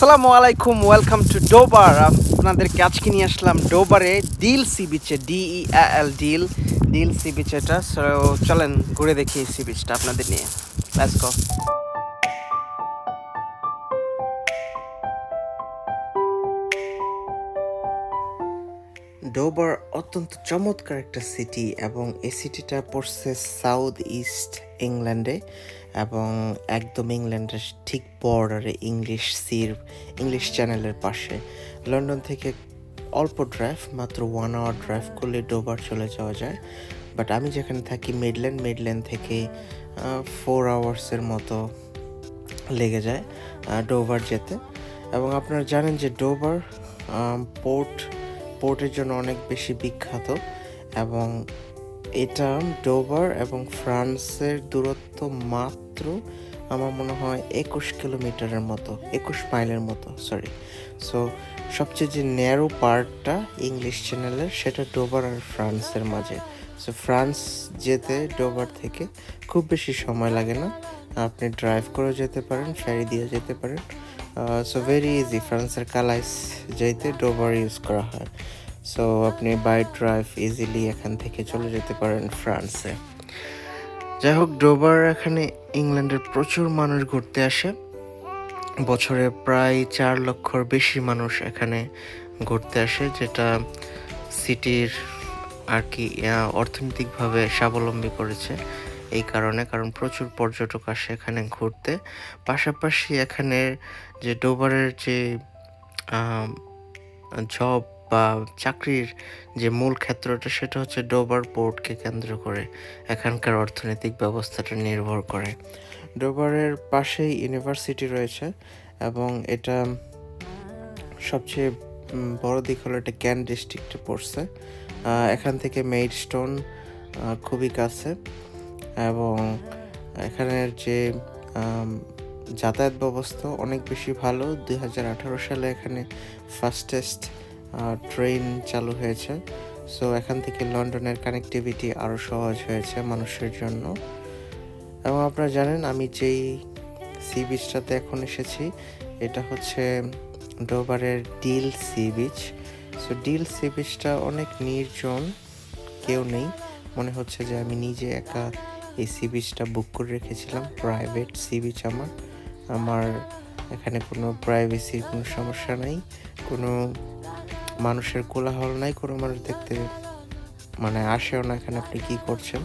আসসালামু আলাইকুম welcome to ডোবার আপনাদেরকে আজকে নিয়ে আসলাম ডোবারে ডিল সি বিচে D E L Deal Deal sea beach এটা। চলেন, ঘুরে দেখি সি বিচটা আপনাদের নিয়ে। লেটস ডোবার অত্যন্ত চমৎকার একটা সিটি এবং এই সিটিটা পড়ছে সাউথ ইস্ট ইংল্যান্ডে এবং একদম ইংল্যান্ডের ঠিক বর্ডারে ইংলিশ সির ইংলিশ চ্যানেলের পাশে। লন্ডন থেকে অল্প ড্রাইভ মাত্র ওয়ান আওয়ার ড্রাইভ করলে ডোবার চলে যাওয়া যায়। বাট আমি যেখানে থাকি মিডল্যান্ড মিডল্যান্ড থেকে ফোর আওয়ার্সের মতো লেগে যায় ডোভার যেতে। এবং আপনারা জানেন যে ডোভার পোর্ট পোর্টের জন্য অনেক বেশি বিখ্যাত এবং এটা ডোভার এবং ফ্রান্সের দূরত্ব মাত্র আমার মনে হয় একুশ কিলোমিটারের মতো, একুশ মাইলের মতো সরি সো সবচেয়ে যে ন্যারো পার্টটা ইংলিশ চ্যানেলের সেটা ডোভার আর ফ্রান্সের মাঝে। সো ফ্রান্স যেতে ডোভার থেকে খুব বেশি সময় লাগে না। আপনি ড্রাইভ করে যেতে পারেন, ফেরি দিয়ে যেতে পারেন। সো ভেরি ইজি ফ্রান্সের কালাইস যেতে ডোভার ইউজ করা হয়। সো আপনি বাই ড্রাইভ ইজিলি এখান থেকে চলে যেতে পারেন ফ্রান্সে যাই হোক ডোভার এখানে ইংল্যান্ডের প্রচুর মানুষ ঘুরতে আসে। বছরে প্রায় চার লক্ষর বেশি মানুষ এখানে ঘুরতে আসে, যেটা সিটির আর কি অর্থনৈতিকভাবে স্বাবলম্বী করেছে। এই কারণে, কারণ প্রচুর পর্যটক আসে এখানে ঘুরতে। পাশাপাশি এখানের যে ডোবারের যে জব বা চাকরির যে মূল ক্ষেত্রটা, সেটা হচ্ছে ডোবার পোর্টকে কেন্দ্র করে এখানকার অর্থনৈতিক ব্যবস্থাটা নির্ভর করে। ডোবারের পাশেই ইউনিভার্সিটি রয়েছে এবং এটা সবচেয়ে বড় দিক হলো এটা ক্যান ডিস্ট্রিক্টে পড়ছে। এখান থেকে মেইড স্টোন খুবই কাছে। এবং এখানের যে যাতায়াত ব্যবস্থা অনেক বেশি ভালো। দু হাজার আঠারো সালে এখানে ফাস্টেস্ট ট্রেন চালু হয়েছে। সো এখান থেকে লন্ডনের কানেক্টিভিটি আরও সহজ হয়েছে মানুষের জন্য। এবং আপনারা জানেন, আমি যেই সি বিচটাতে এখন এসেছি, এটা হচ্ছে ডোবারের Deal sea beach so Deal sea বিচটা অনেক নির্জন, কেউ নেই। মনে হচ্ছে যে আমি নিজে একা এই সি বিচটা বুক করে রেখেছিলাম প্রাইভেট সি বিচ আমার। আমার এখানে কোনো প্রাইভেসির কোনো সমস্যা নাই, কোনো মানুষের কোলাহল নাই, কোনো মানুষ দেখতে মানে আসেও না এখানে আপনি কী করছেন।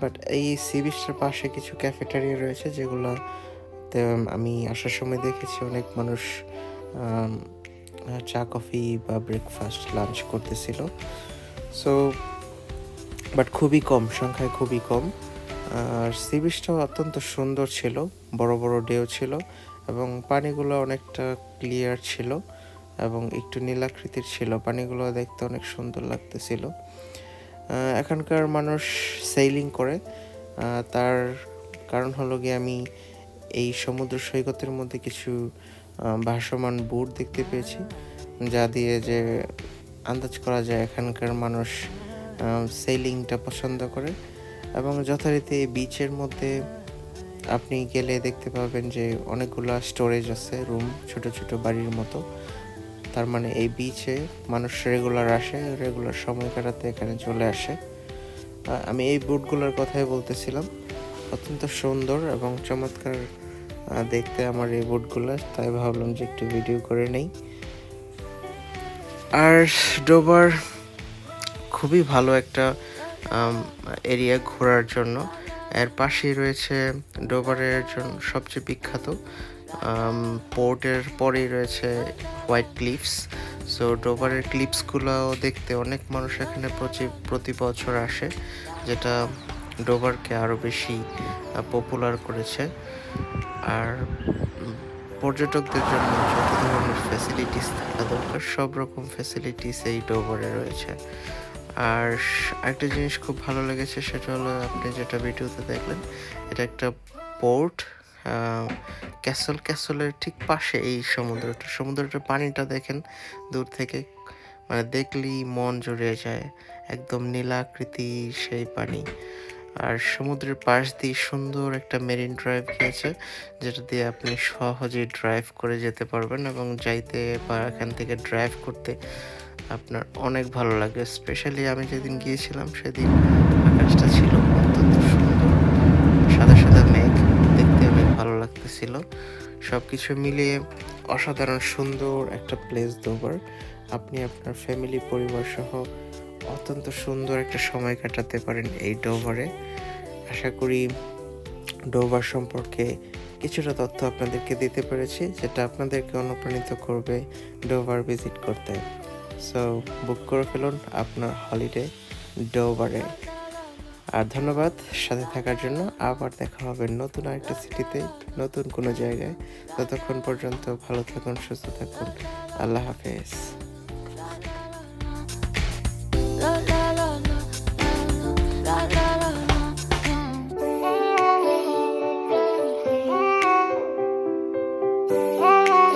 বাট এই সি বিচটার পাশে কিছু ক্যাফেটেরিয়া রয়েছে যেগুলো আমি আসার সময় দেখেছি অনেক মানুষ চা, কফি বা ব্রেকফাস্ট লাঞ্চ করতেছিল। সো বাট খুবই কম, সংখ্যায় খুবই কম। আর সি বিচটাও অত্যন্ত সুন্দর ছিল, বড় বড় ঢেউ ছিল এবং পানিগুলো অনেকটা ক্লিয়ার ছিল এবং একটু নীলাকৃতির ছিল। পানিগুলো দেখতে অনেক সুন্দর লাগতেছিল। এখানকার মানুষ সেইলিং করে। তার কারণ হলো গিয়ে আমি এই সমুদ্র সৈকতের মধ্যে কিছু ভাসমান বোট দেখতে পেয়েছি, যা দিয়ে যে আন্দাজ করা যায় এখানকার মানুষ সেইলিংটা পছন্দ করে। এবং যথারীতি বিচের মধ্যে আপনি গেলে দেখতে পাবেন যে অনেকগুলা স্টোরেজ আছে রুম ছোট ছোট বাড়ির মতো। তার মানে এই বিচে মানুষ রেগুলার আসে রেগুলার সময় কাটাতে এখানে চলে আসে। আমি এই বুটগুলোর কথাই বলতেছিলাম। অত্যন্ত সুন্দর এবং চমৎকার দেখতে আমার এই বুটগুলো তাই ভাবলাম যে একটু ভিডিও করে নেই। আর ডোবার খুবই ভালো একটা এরিয়া ঘোরার জন্য। এর পাশেই রয়েছে ডোবারের জন্য সবচেয়ে বিখ্যাত পোর্টের পরেই রয়েছে হোয়াইট ক্লিপস সো ডোবারের ক্লিপসগুলোও দেখতে অনেক মানুষ এখানে প্রতি বছর আসে, যেটা ডোবারকে আরও বেশি পপুলার করেছে। আর পর্যটকদের জন্য যত ধরনের ফ্যাসিলিটিস থাকা দরকার, সব রকম ফ্যাসিলিটিস এই ডোবারে রয়েছে। আর একটা জিনিস খুব ভালো লেগেছে সেটা হলো আপনি যেটা ভিডিওতে দেখলেন, এটা একটা পোর্ট ক্যাসল ক্যাসলের ঠিক পাশে এই সমুদ্রটা। সমুদ্রটার পানিটা দেখেন দূর থেকে মানে দেখলেই মন জুড়ে যায়, একদম নীলাকৃতি সেই পানি। আর সমুদ্রের পাশ দিয়ে সুন্দর একটা মেরিন ড্রাইভ গিয়েছে, যেটা দিয়ে আপনি সহজেই ড্রাইভ করে যেতে পারবেন এবং যাইতে বা এখান থেকে ড্রাইভ করতে আপনার অনেক ভালো লাগে। স্পেশালি আমি যেদিন গিয়েছিলাম সেদিন আকাশটা ছিল অত্যন্ত সুন্দর। সাদা সাদা মেঘ, দেখতে অনেক ভালো লাগতেছিল। সব কিছু মিলিয়ে অসাধারণ সুন্দর একটা প্লেস দোবার। আপনি আপনার ফ্যামিলি পরিবার সহ অত্যন্ত সুন্দর একটা সময় কাটাতে পারেন এই ডোভারে। আশা করি ডোভার সম্পর্কে কিছুটা তথ্য আপনাদেরকে দিতে পেরেছি, যেটা আপনাদেরকে অনুপ্রাণিত করবে ডোভার ভিজিট করতে। সো বুক করে ফেলুন আপনার হলিডে ডোবারে। আর ধন্যবাদ সাথে থাকার জন্য। আবার দেখা হবে নতুন আরেকটা সিটিতে নতুন কোনো জায়গায়। ততক্ষণ পর্যন্ত ভালো থাকুন, সুস্থ থাকুন। আল্লাহ হাফেজ।